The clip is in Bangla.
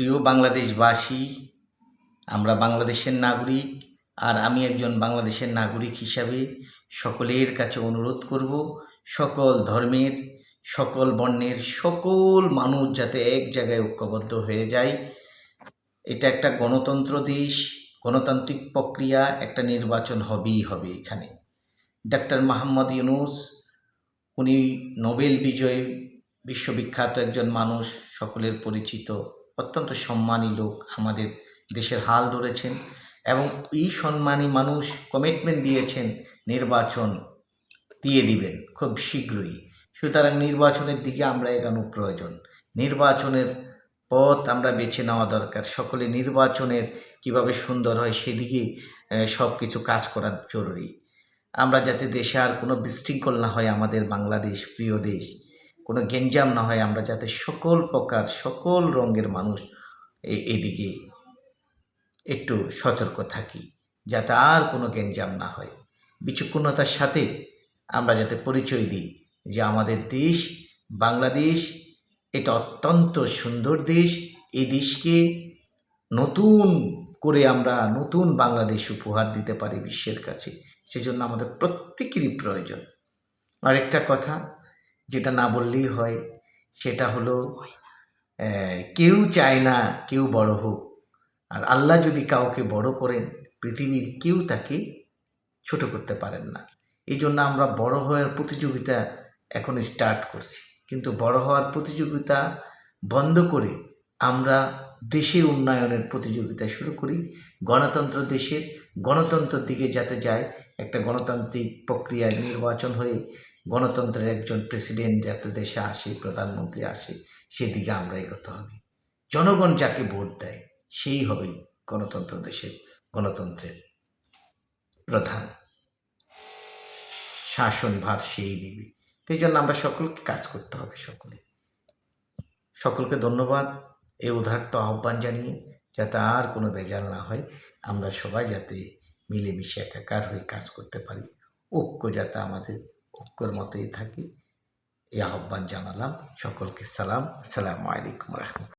প্রিয় বাংলাদেশবাসী, আমরা বাংলাদেশের নাগরিক আর আমি একজন বাংলাদেশের নাগরিক হিসাবে সকলের কাছে অনুরোধ করব, সকল ধর্মের, সকল বর্ণের, সকল মানুষ যাতে এক জায়গায় ঐক্যবদ্ধ হয়ে যায়। এটা একটা গণতন্ত্র দেশ, গণতান্ত্রিক প্রক্রিয়া, একটা নির্বাচন হবেই হবে এখানে। ডাক্তার মোহাম্মদ ইউনুস, উনি নোবেল বিজয়ী, বিশ্ববিখ্যাত একজন মানুষ, সকলের পরিচিত। অত্যন্ত সম্মানী লোক আমাদের দেশের হাল ধরেছেন এবং এই সম্মানী মানুষ কমিটমেন্ট দিয়েছেন নির্বাচন দিয়ে দিবেন খুব শীঘ্রই। সুতরাং নির্বাচনের দিকে আমরা এগানো প্রয়োজন। নির্বাচনের পথ আমরা বেছে নেওয়া দরকার। সকলে নির্বাচনের কীভাবে সুন্দর হয় সেদিকে সব কিছু কাজ করা জরুরি। আমরা যাতে দেশে আর কোনো বিশৃঙ্খল না হয় আমাদের বাংলাদেশ, প্রিয় দেশ। কোনো গেঞ্জাম না হয়, আমরা যাতে সকল প্রকার, সকল রঙের মানুষ এদিকে একটু সতর্ক থাকি, যাতে আর কোনো গেঞ্জাম না হয়। বিচক্ষণতার সাথে আমরা যাতে পরিচয় দিই যে আমাদের দেশ বাংলাদেশ, এটা অত্যন্ত সুন্দর দেশ, এই দেশকে নতুন করে আমরা নতুন বাংলাদেশ উপহার দিতে পারি বিশ্বের কাছে, সেজন্য আমাদের প্রত্যেকেরই প্রয়োজন। আরেকটা কথা যেটা না বললেই হয়, সেটা হলো কেউ চায় না কেউ বড় হোক। আর আল্লাহ যদি কাউকে বড় করেন, পৃথিবীর কেউ তাকে ছোট করতে পারেন না। এই জন্য আমরা বড় হওয়ার প্রতিযোগিতা এখন স্টার্ট করছি। কিন্তু বড় হওয়ার প্রতিযোগিতা বন্ধ করে আমরা দেশের উন্নয়নের প্রতিযোগিতা শুরু করি। গণতন্ত্র দেশের গণতন্ত্রের দিকে যাতে যায়, একটা গণতান্ত্রিক প্রক্রিয়ায় নির্বাচন হয়ে গণতন্ত্রের একজন প্রেসিডেন্ট যাতে দেশে আসে, প্রধানমন্ত্রী আসে, সেদিকে আমরা এগোতে হবে। জনগণ যাকে ভোট দেয়, সেই হবে গণতন্ত্র দেশের গণতন্ত্রের প্রধান। শাসনভার সেই নিবে এই জন্য আমরা সকলকে কাজ করতে হবে, সকলে। সকলকে ধন্যবাদ। এই উদারত্ব আহ্বান জানিয়ে যাতে আর কোনো বেজাল না হয়, আমরা সবাই যাতে মিলেমিশে একাকার হয়ে কাজ করতে পারি। ঐক্য যাতে আমাদের ঐক্যর মতোই থাকে, এই আহ্বান জানালাম। সকলকে সালাম। আসসালামু আলাইকুম রহমতুল্লাহ।